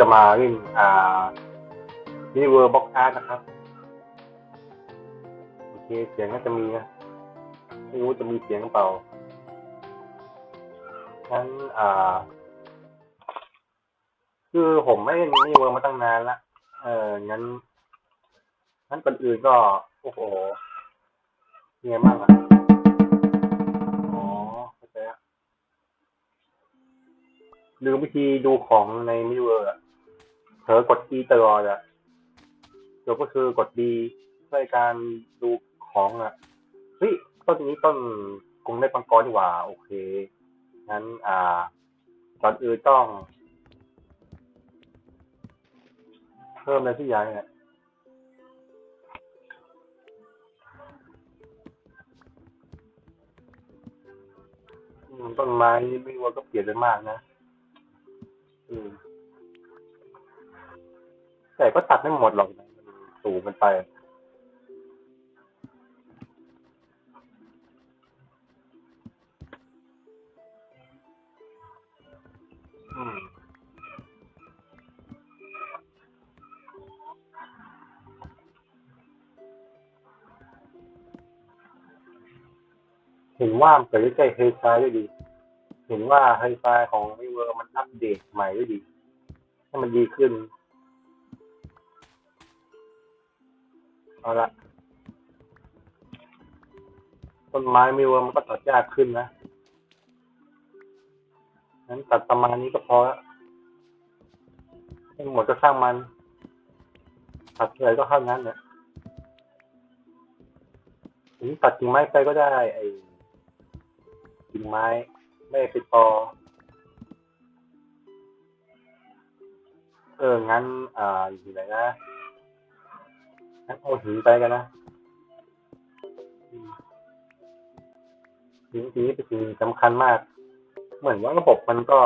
จะมาเล่นอ่ามินิเวอร์บ็อกอาร์ตนะครับ โอเค เสียงก็จะมีนะไม่รู้จะมีเสียงเปล่างั้นอ่า คือผมไม่เล่นมินิเวอร์มาตั้งนานละ เอองั้นงั้นก่อนอื่นก็ โอ้โหเป็นไงบ้างอะอ๋อเข้าใจละลืมวิธีดูของในมินิเวอร์อะ เผลอกด E ตลอดอะเดี๋ยวก็คือกด D เพื่อการดูของอะเฮ้ยต้นนี้ต้นกรุงได้ปังกรดีกว่า โอเค งั้น อ่าก่อนอื่นต้อง เพิ่มอะไรที่ยังเนี่ยต้นไม้นี่ไม่ว่าก็เปลี่ยนไปมากนะ อืม แต่ก็ตัดไม่หมดหรอกนะมันสูงมันไป อืม เห็นว่าเปิดใกล้เฮยไฟด้วยดี เห็นว่าเฮยไฟของวิเวอร์มันอัปเดตใหม่ด้วยดี ให้มันดีขึ้น เอาละต้นไม้มิวมันก็ตัดยากขึ้นนะงั้นตัดประมาณนี้ก็พอละทั้งหมดก็สร้างมัน ตัดอะไรก็เท่านั้นเนี่ยถึงตัดกิ่งไม้ไปก็ได้ ไอ้กิ่งไม้ ไม่ไปตอเออ งั้น อ่า อยู่ไหนนะ งั้นเอาหินไปกันนะอืมหินหินเป็นสิ่งสำคัญมาก เหมือนว่าระบบมันก็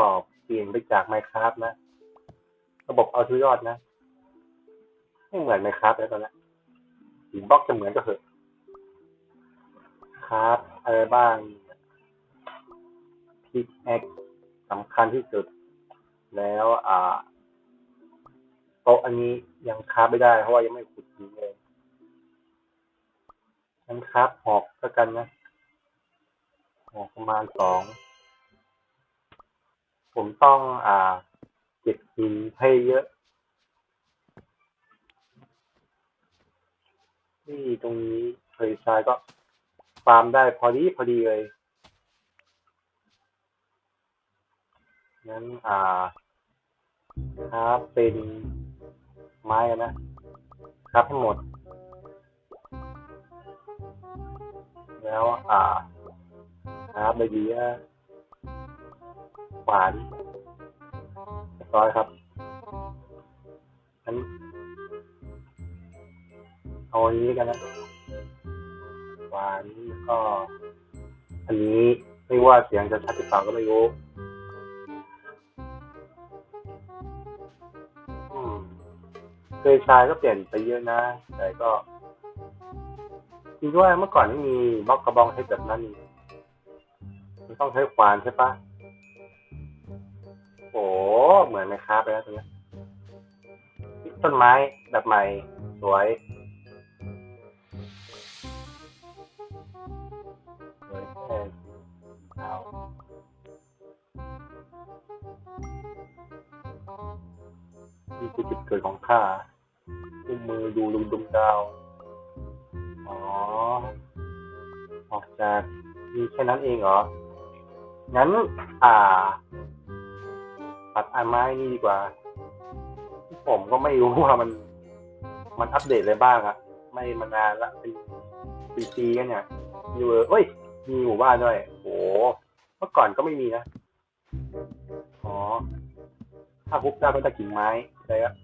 เปลี่ยนไปจาก Minecraft นะ ระบบเอาทุยอดนะ ไม่เหมือน Minecraft แล้วตอนนี้หินบล็อกจะเหมือนก็เถอะครับอะไรบ้างพิกแอคสำคัญที่สุด แล้วอ่า โต๊ะอันนี้ยังคาฟไม่ได้ เพราะว่ายังไม่ขุดหินเลยงั้นคาฟหอกก็กันนะหอกประมาณสอง ผมต้องอ่าเก็บหินให้เยอะ ที่ตรงนี้เคยทรายก็ฟาร์มได้พอดีพอดีเลยงั้นอ่าครับเป็น ไม้กันนะ ครับทั้งหมด แล้วอ่าครับใบเบี้ยหวานเรียบร้อยครับงั้นเอาอันนี้กันนะหวานก็ อันนี้ไม่ว่าเสียงจะชัดหรือเปล่าก็ไม่รู้ เคยชายก็เปลี่ยนไปเยอะนะ แต่ก็จริงด้วยเมื่อก่อนไม่มีบล็อกกระบองใช้แบบนั้นมันต้องใช้ควานใช่ปะโอ้เหมือนไหมครับไปแล้วตรงนี้ต้นไม้แบบใหม่ สวย นี่คือจุดเกิดของข้าอุ้มมือดูลุงดุมดาว อ๋อ ออกจากมีแค่นั้นเองเหรอ งั้น อ่าตัดอันไม้นี่ดีกว่า ผมก็ไม่รู้ว่ามัน มันอัปเดตอะไรบ้างอะไม่มานานละเป็นปีกันเนี่ยอยู่เออเอ้ย มีหมู่บ้านด้วยโหเมื่อก่อนก็ไม่มีนะ อ๋อ ถ้าพุบได้ก็จะกิ่งไม้ อะไรอะ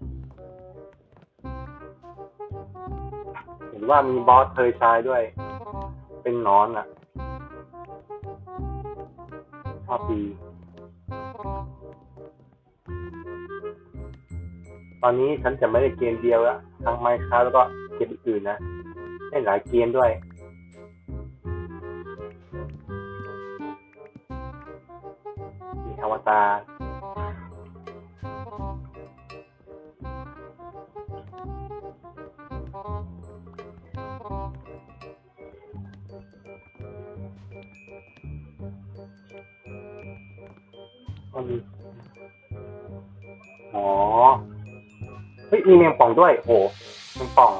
เห็นว่ามีบอสเคยชายด้วย เป็นนอนอะชอบดีตอนนี้ฉันจะไม่ได้เกมเดียวละทั้งไมค์ค้าแล้วก็เกมอื่นๆนะได้หลายเกมด้วยมีอวตาร มันอ๋อ เฮ้ย มีแมงป่องด้วยโหแมงป่อง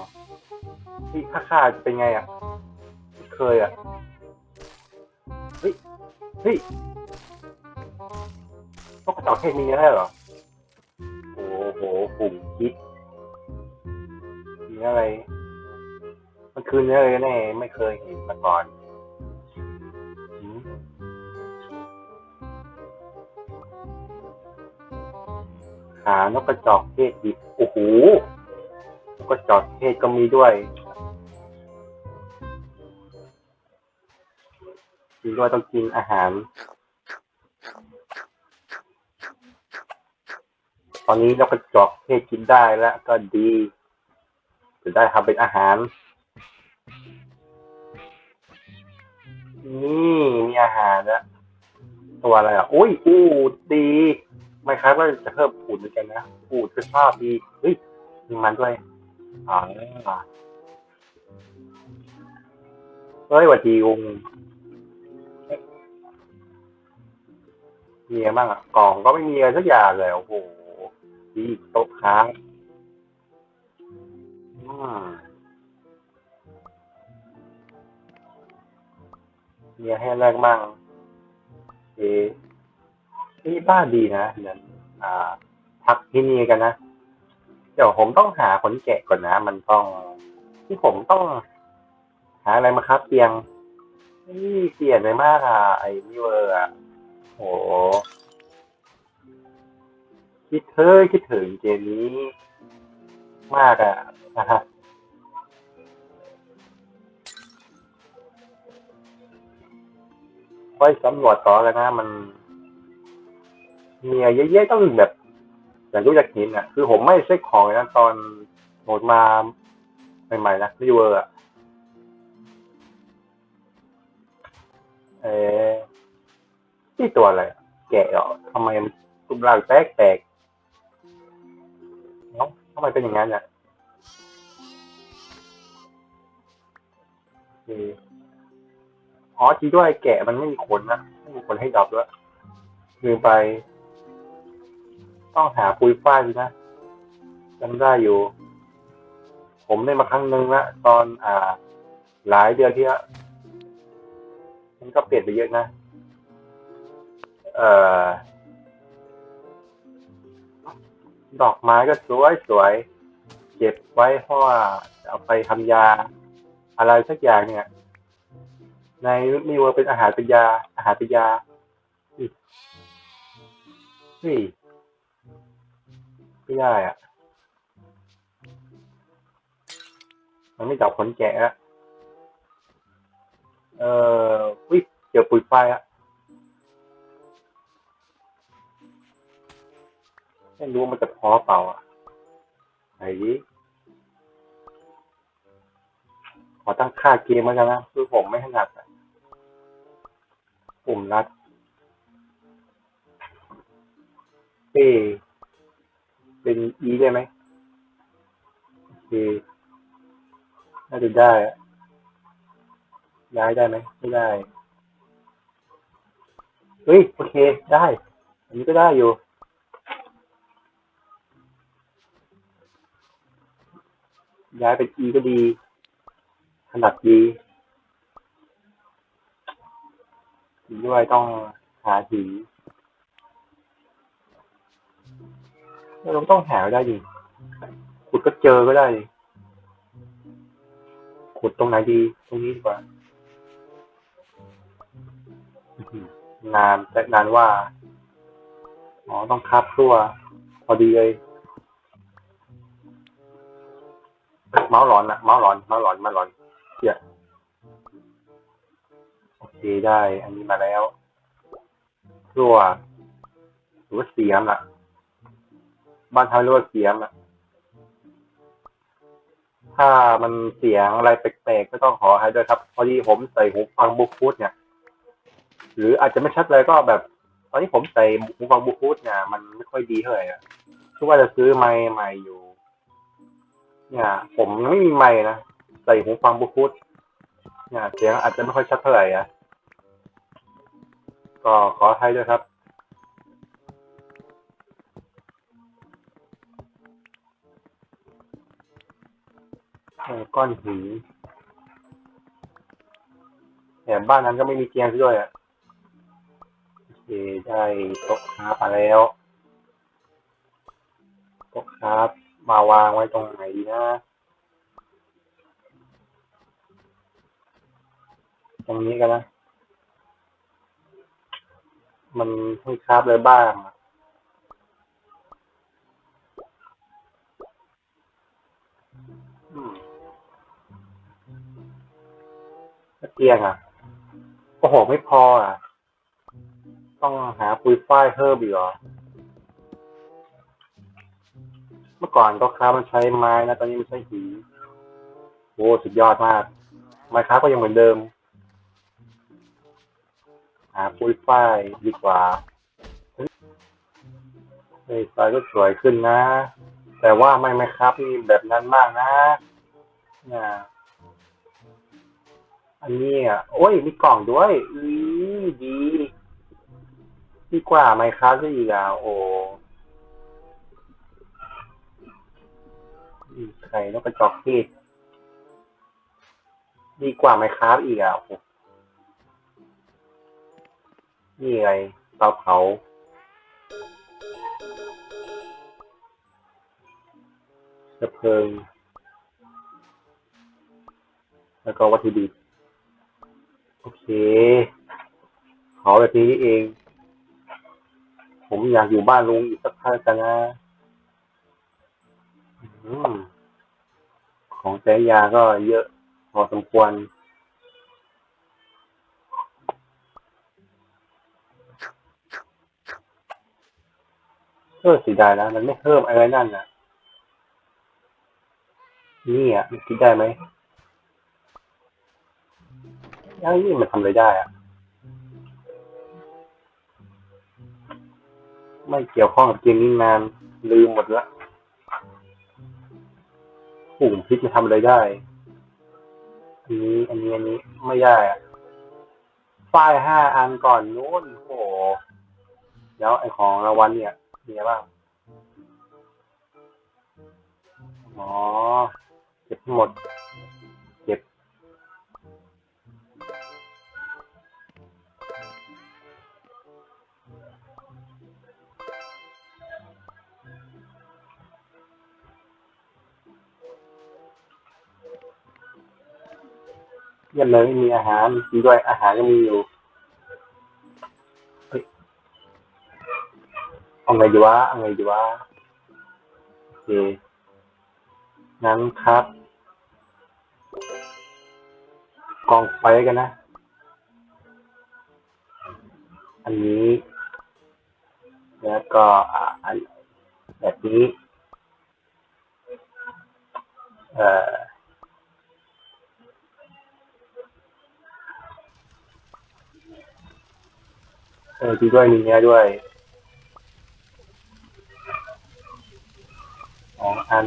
ที่ค่าค่าจะเป็นไงอะ เคยอะ เฮ้ย เฮ้ยพวกกระจอกเทศมีอะไรเหรอ โอ้โหปุ่มคิดมีอะไร มันคือเนื้ออะไรกันแน่ ไม่เคยเห็นมาก่อน หานกกระจอกเทศดิบโอ้โหนกกระจอกเทศก็มีด้วยกินด้วยต้องกินอาหาร ตอนนี้นกกระจอกเทศกินได้แล้วก็ดีจะได้ทำเป็นอาหารนี่มีอาหารแล้วตัวอะไรอะ อุ้ยอูดดี ไม่ครับก็จะเพิ่มอูดเหมือนกันนะอูดคือชอบดีเฮ้ยมีมันด้วยอ๋อเฮ้ยหวัดดีอุงมีอะไรบ้างอะกล่องก็ไม่มีอะไรสักอย่างเลยโอ้โหดีโต๊ะค้างอืมมีอะไรให้แรกบ้างเอ๊ นี่บ้านดีนะเดี๋ยวอ่าพักที่นี่กันนะ เดี๋ยวผมต้องหาขนแกะก่อนนะ มันต้องที่ผมต้อง หาอะไรมาครับเตียงนี่เปลี่ยนไปมากอะ ไอ้นี่เวอร์อะโหคิดเธอคิดถึงเกมนี้มากอะนะฮะค่อยสำรวจต่อกันนะ มัน เมีอะไรเยอะๆต้องแบบอย่างรู้จักหินอะ คือผมไม่เช็คของนะตอนโหลดมาใหม่ๆนะรีเวอร์อะเออนี่ตัวอะไรแกะเหรอทำไมมันรูปร่างแปลกแปลกๆเนาะทำไมเป็นอย่างนั้นอะอ๋อจริงด้วยแกะมันไม่มีขนนะไม่มีขนให้ดอปด้วยลืมไป ต้องหาปุ๋ยฝ้ายนะจำได้อยู่ ผมได้มาครั้งหนึ่งละตอนอ่า หลายเดือนที่แล้วมันก็เปลี่ยนไปเยอะนะ เอ่อ ดอกไม้ก็สวยสวยเก็บไว้เพราะว่าเอาไปทำยา อะไรสักอย่างเนี่ย ในนี่ว่าเป็นอาหารเป็นยา อาหารเป็นยาอุ๊ยเฮ้ย ไม่ได้อะมันไม่จับขนแกะอะเออวิเจอปุ๋ยไฟอะไม่รู้ว่ามันจะพอเปล่าอะไหนขอตั้งค่าเกมมากันนะ คือผมไม่ถนัดอะปุ่มรัดเอ เป็นอีได้ไหมโอเคน่าจะได้ ย้ายได้ไหมไม่ได้ เฮ้ย โอเคได้ อันนี้ก็ได้อยู่ ย้ายเป็น E ก็ดีถนัดดีอีกด้วยต้องหาสี เราต้องหาได้ดิขุดก็เจอก็ได้ขุดตรงไหนดี ตรงนี้ดีกว่านานแต่นานว่าอ๋อต้องคับตัวพอดีเลย เมาส์หลอนอะเมาส์หลอนเมาส์หลอนเมาส์หลอนเสียโอเคได้ อันนี้มาแล้วตัวหรือว่าเสียมอะ บ้านทำเรียกว่าเสียมอะถ้ามันเสียงอะไรแปลกๆก็ต้องขอให้ด้วยครับ พอดีผมใส่หูฟังบลูทูธเนี่ย หรืออาจจะไม่ชัดเลยก็แบบ ตอนนี้ผมใส่หูฟังบลูทูธเนี่ย มันไม่ค่อยดีเท่าไหร่อะคือว่าจะซื้อไมใหม่อยู่ เนี่ย ผมไม่มีไมค์นะใส่หูฟังบลูทูธเนี่ยเสียงอาจจะไม่ค่อยชัดเท่าไหร่อะก็ขอให้ด้วยครับ ก้อนหินแต่บ้านนั้นก็ไม่มีเตียงด้วยอะโอเคได้โต๊ะคราฟมาแล้วโต๊ะคราฟมาวางไว้ตรงไหนดีนะตรงนี้กันนะ มันให้คราฟเลยบ้างอะ ตียงอะโอ้โหไม่พออะ ต้องหาปุ๋ยฝ้ายเพิ่มอีกเหรอ เมื่อก่อนก็ค้ามันใช้ไม้นะตอนนี้มันใช้หินโอ้สุดยอดมาก ไม้ค้าก็ยังเหมือนเดิม หาปุ๋ยฝ้ายดีกว่าเฮ้ยไฟก็สวยขึ้นนะ แต่ว่าไม่ไหมครับนี่แบบนั้นมากนะเนี่ย อันนี้อะโอ้ย มีกล่องด้วยอือดี ดีกว่าไหมครับซะอีกอะโอ้อืมไข่นกกระจอกเทศดีกว่าไหมครับอีกอะโอ้นี่ไงเตาเผาเชื้อเพลิง แล้วก็วัตถุดิบ โอเคเผาแบบนี้เอง ผมอยากอยู่บ้านลุงอีกสักพักกันนะอของใช้ยาก็เยอะพอสมควร เออสียดายนะมันไม่เพิ่มอะไรนั่นน่ะนี่อะมันคิดได้ไหม ยังนี่มันทำอะไรได้อะไม่เกี่ยวข้องกับเกมนี้นานลืมหมดละปุ่มพลิกมันทำอะไรได้อันนี้อันนี้อันนี้ไม่ได้อะป้ายห้าอันก่อนนู้นโอ้โหแล้วไอของรางวัลเนี่ยมีอะไรบ้างอ๋อเก็บหมด เยี่ยมเลยไม่มีอาหารด้วยอาหารก็มีอยู่เฮ้ยเอาไงดีวะเอาไงดีวะโอเคงั้นครับ กองไฟกันนะ อันนี้ แล้วก็อ่าอันแบบนี้ เอ่อ เออดีด้วยมีเนี้ยด้วยสองอัน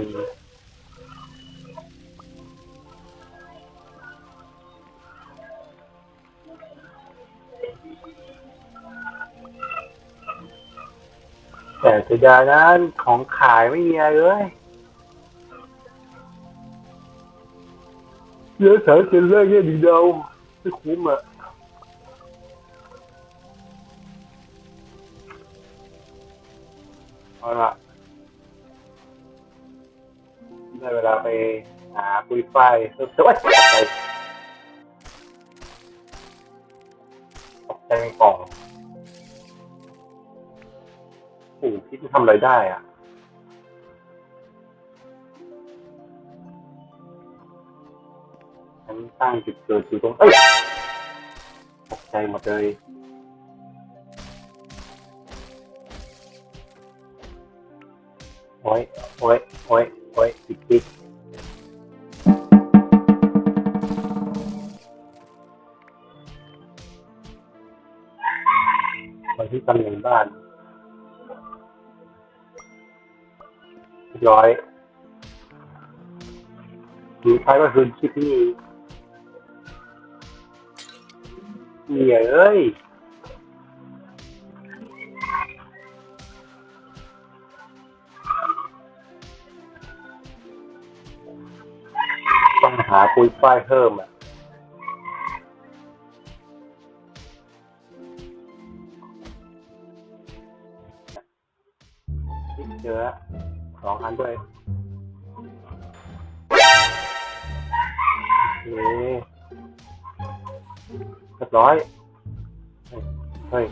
แต่เสียดายนะของขายไม่มีอะไรเลยเยอะสารเซนเลอร์แค่ดีเดียวไม่คุ้มอะ เอาละได้เวลาไปหาปุยไฟเพิ่มเติมตกใจตกใจในกล่องโอ้โหพิษมันทำอะไรได้อะฉันตั้งจุดเกิดอยู่ตรง เอ้ยตกใจหมดเลย เรียหรือใช้มาคืนคลิปนี้เนี่ยเอ้ยหาปุยฝ้ายเพิ่มอะ ด้วยนี่เรียบร้อย เฮ้ย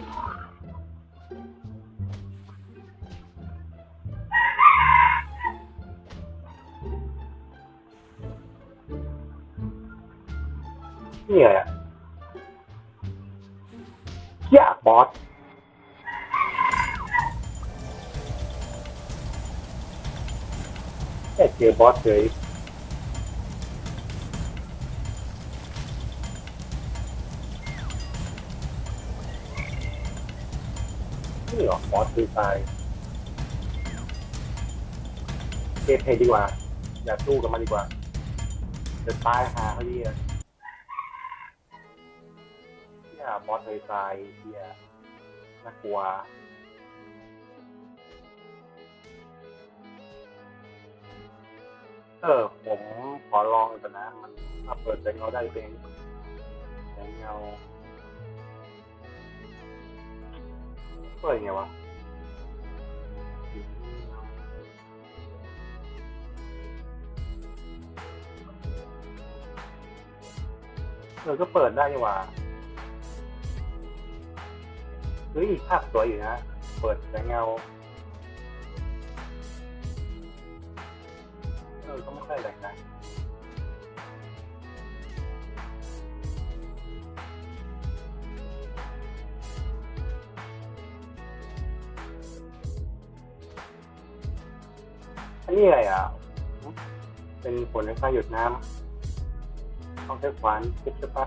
เจอบอสเลยนี่หรอบอสคือตายเกมเพดีกว่า อย่าสู้กับมันดีกว่า จะตายหาเขาดีอะเนี่ยบอสเลยตายเฮียน่ากลัว ออผมขอลองก่อนนะ มันถ้าเปิดแสงเงาได้เป็นแสงเงาเปิดไงวะเออก็เปิดได้นี่หว่าเฮ้ยภาพสวยอยู่นะ เปิดแสงเงา ออก็ไม่ค่อยแรงนะอันนี้อะไรอะ เป็นผลของการหยดน้ำต้องใช้ขวานทุบใช่ปะ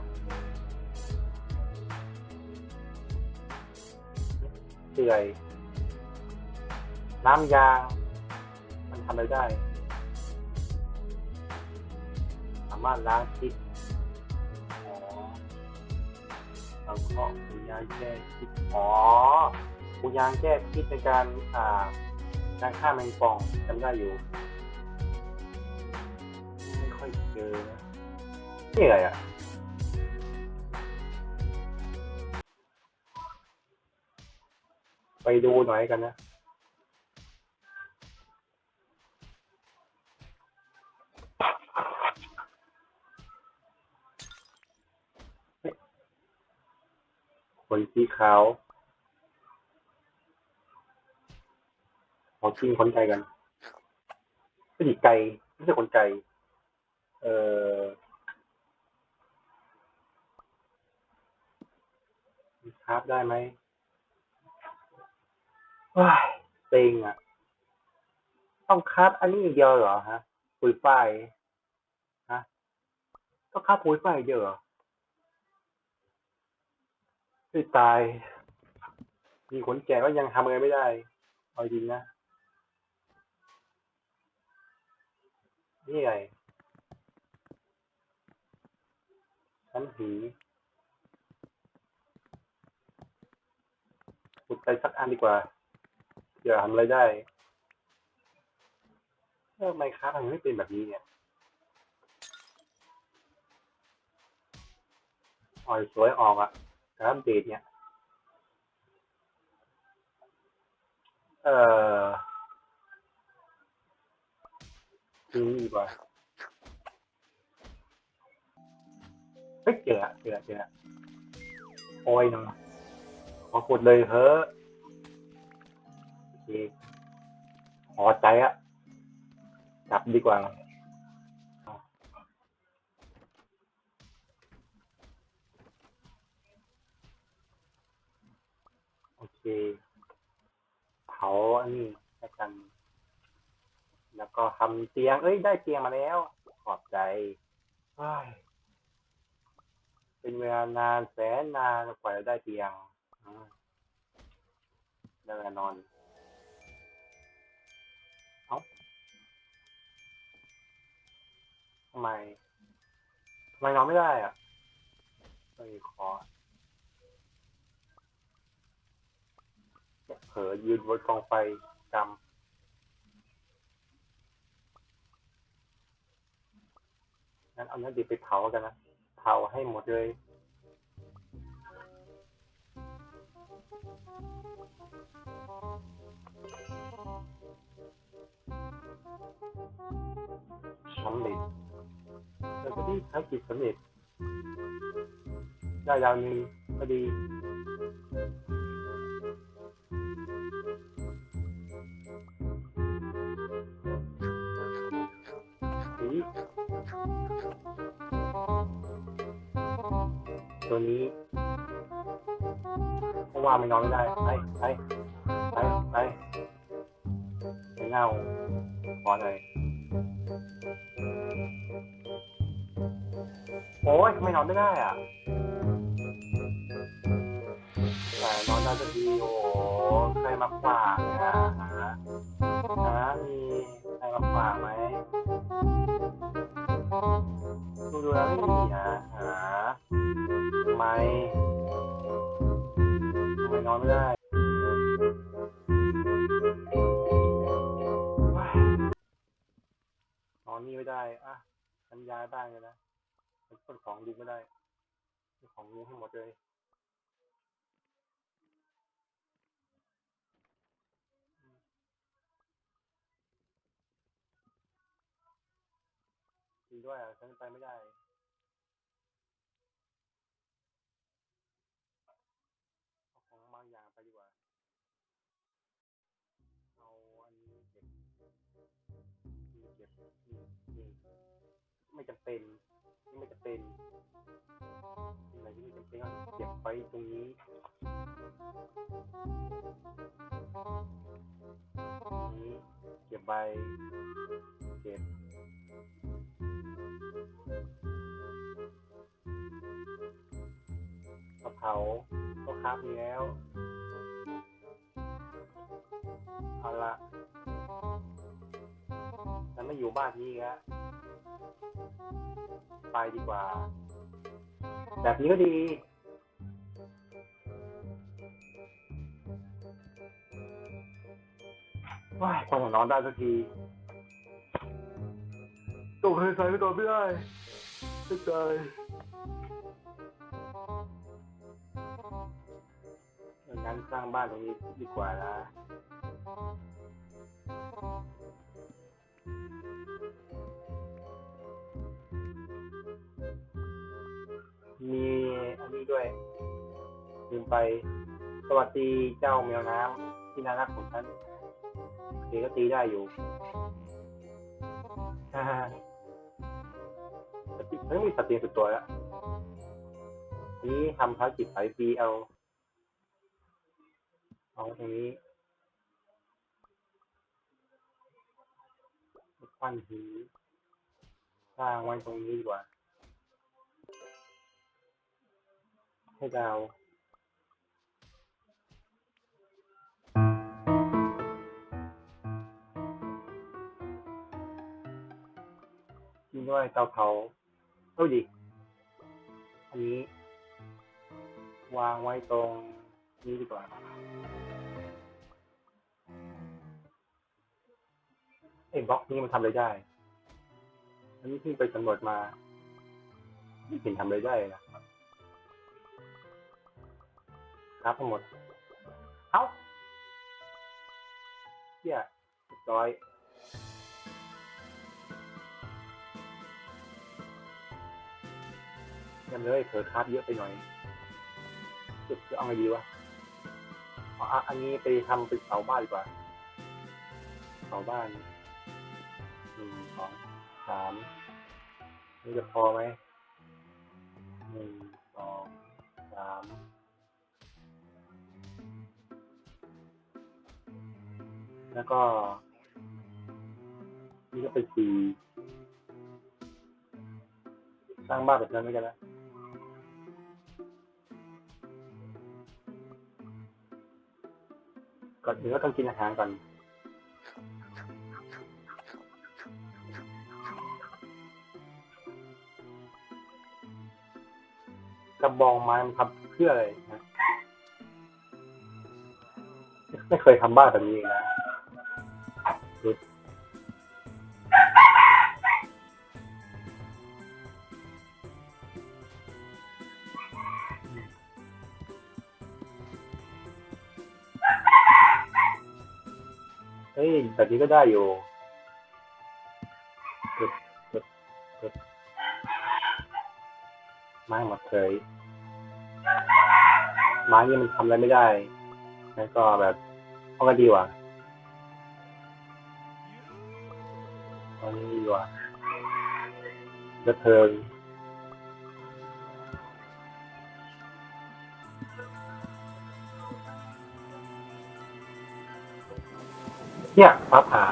เปื่อยน้ำยาง มันทำอะไรได้ามารถล้างพิษอ๋อแล้วก็ปุยางแก้พิษอ๋อปุยางแก้พิษในการอ่าการฆ่าแมงป่องจำได้อยู่ ไม่ค่อยเจอนะนี่อะไรอะไปดูหน่อยกันนะ ขนสีขาวขอชิมขนไก่กันไม่ใช่ไก่ไม่ใช่ขนไก่เอ่อคราฟได้ไหมว้าเซ็งอะ ต้องคัดอันนี้อย่างเดียวเหรอฮะปุ๋ยฝ้ายฮะต้องคัดปุยฝ้ายเดียวเหรอ ไม่ตาย มีขนแก่ก็ยังทำอะไรไม่ได้เอาจริงนะ นี่ไงชั้นผีขุดไปสักอันดีกว่าเดี๋ยวทำอะไรได้เออไมค์ครับมันไม่เป็นแบบนี้เนี่ยอ่อยสวยออกอะการอัปเดเนี่ย เออนี่ดีกว่าเฮ้ยเจอะเจอะเจอะโอ้ยเนาะขอกดเลยเฮ้อพอใจอะจับดีกว่า เคเผาอันนี้แล้วกัน แล้วก็ทำเตียง เอ้ย ได้เตียงมาแล้ว ขอบใจเฮ้ยเป็นเวลานานแสนนานกว่าจะได้เตียงอืมได้เวลานอน เอ้าทำไมทำไมนอนไม่ได้อะเอ้ยขอ เผลอยืนบนกองไฟจำงั้นเอาเนื้อดิบไปเผากันนะ เผาให้หมดเลย สำเร็จเราจะได้ภารกิจสำเร็จ ได้ดาวหนึ่งก็ดี ตัวนี้เพราะว่าไม่นอนไม่ได้ไปไปไปไปไปเงาขอหน่อยโอ้ยทำไม่นอนไม่ได้อะแต่นอนได้จะดีโอ ใครมาขวางอะหาหามีใครมาขวางไหมดูดูแล้วไม่มีนะหาทำไมทำไมนอนไม่ได้นอนนี่ไม่ได้อะฉันย้ายบ้านเลยนะฉันขนของดีไม่ได้ของลุงให้หมดเลย ริงด้วยอะฉันไปไม่ได้เอาของบางอย่างไปดีกว่า เอาอันนี้เก็บนี่เก็บนี่นี่ไม่จำเป็นนี่ไม่จำเป็นอะไรที่ไม่จำเป็นก็เก็บไปตรงนี้นี้เก็บใบเก็บ กระเพราก็ครับมีแล้ว เอาละฉันไม่อยู่บ้านนี้แล้วไปดีกว่า แบบนี้ก็ดีว้ายพอผมนอนได้สักที ตัวเคยใส่ไม่ตัวไม่ได้ไม่ใจงั้นสร้างบ้านตรงนี้ดีกว่านะมีอันนี้ด้วย ลืมไป สวัสดีเจ้าแมวน้ำที่น่ารักของฉันเด็กก็ตีได้อยู่ฮ่า ติไม่มีสติสุดตัวแล้วนี้ทำภารกิจสายฟรีเอาเอาตรงนี้ปั้นหินสร้างไว้ตรงนี้ดีกว่า ให้ดาวนี่ด้วยเตาเผา เอาดิ อันนี้ วางไว้ตรงนี้ดีกว่าไอ้บล็อกนี้มันทำอะไรได้ อันนี้เพิ่ไปสำรวจมา ไม่เห็นทำอะไรได้นะครับทั้งหมด เอ้าเที่ยเรียบร้อย ยังเลยเผลอคาบเยอะไปหน่อยจะจะเอาไงดีวะเอาอะอันนี้ไปทำเป็นเสาบ้านดีกว่าเสาบ้านหนึ่งสองสามนี่จะพอไหมหนึ่งสองสามแล้วก็ นี่ก็เป็นสี่สร้างบ้านแบบนั้นไม่กันนะ ก่อนอื่นก็ต้องกินอาหารก่อน กระบองไม้มันทำเพื่ออะไรนะ ไม่เคยทำบ้านแบบนี้นะ เฮ้ยแบบนี้ก็ได้อยู่กดกดกดไม้หมดเลยไม้นี่มันทำอะไรไม่ได้ แล้วก็แบบเอาก็ดีว่าเอานี้ดีว่าเดือดเพลิง เนี่ยฟ้าผ่า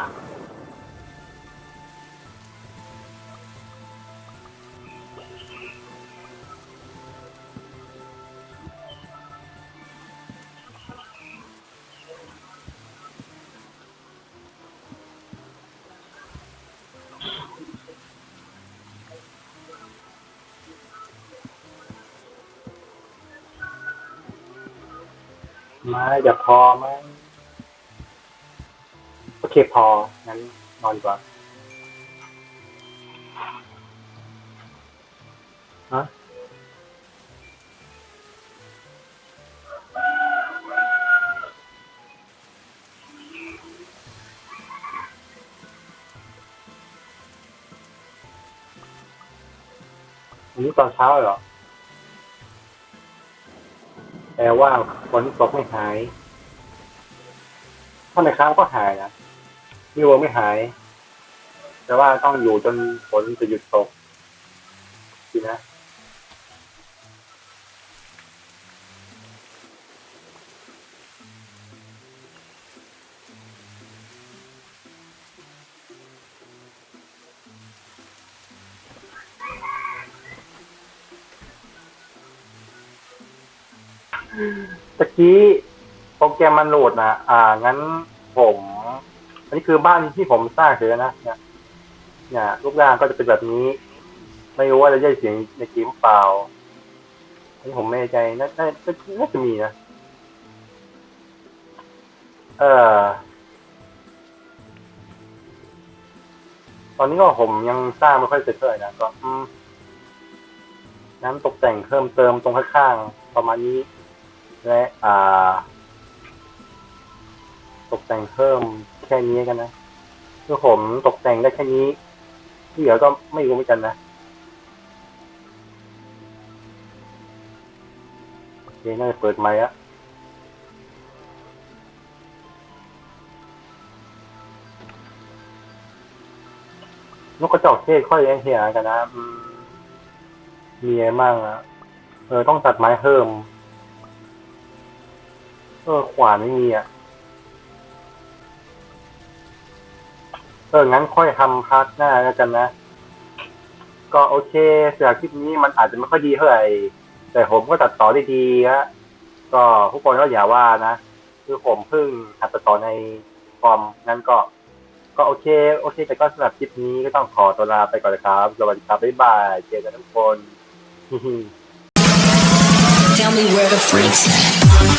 ไม้จะพอไหมโอเค พอ งั้นนอนดีกว่าฮะอันนี้ตอนเช้าเหรอ แปลว่าฝนตกไม่หาย ถ้าในค้างก็หายนะ นี่วัวไม่หาย แต่ว่าต้องอยู่จนฝนจะหยุดตกสินะตะกี้โปรแกรมมันโหลดนะอ่า งั้นผม อันนี้คือบ้านที่ผมสร้างเสร็จแล้วนะเนี่ยเนี่ยรูปร่างก็จะเป็นแบบนี้ ไม่รู้ว่าจะได้เสียงในเกมเปล่าอันนี้ผมไม่ใจน่าน่าน่าน่าจะมีนะเออตอนนี้ก็ผมยังสร้างไม่ค่อยเสร็จเท่าไหร่นะก็อืมน้ำตกแต่งเพิ่มเติมตรงข้างๆประมาณนี้และอ่า ตกแต่งเพิ่ม แค่นี้กันนะคือผมตกแต่งได้แค่นี้ ที่เหลือก็ไม่รู้เหมือนกันนะโอเคน่าจะเปิดไมค์อะนกกระจอกเทศค่อยเลี้ยงเหี่ยกันนะมีอะไรมั่งอะเออต้องตัดไม้เพิ่ม เออขวานไม่มีอะ อองั้นค่อยทำพาร์ทหน้าแล้วกันนะ ก็โอเคจากคลิปนี้มันอาจจะไม่ค่อยดีเท่าไหร่แต่ผมก็ตัดต่อได้ดีฮะก็ทุกคนก็อย่าว่านะ คือผมเพิ่งหัดตัดต่อในคอมงั้นก็ ก็โอเค โอเค แต่ก็สำหรับคลิปนี้ก็ต้องขอตัวลาไปก่อนเลยครับสวัสดีครับบ๊ายบายเจอกันทุกคน Tell me where the freaks at.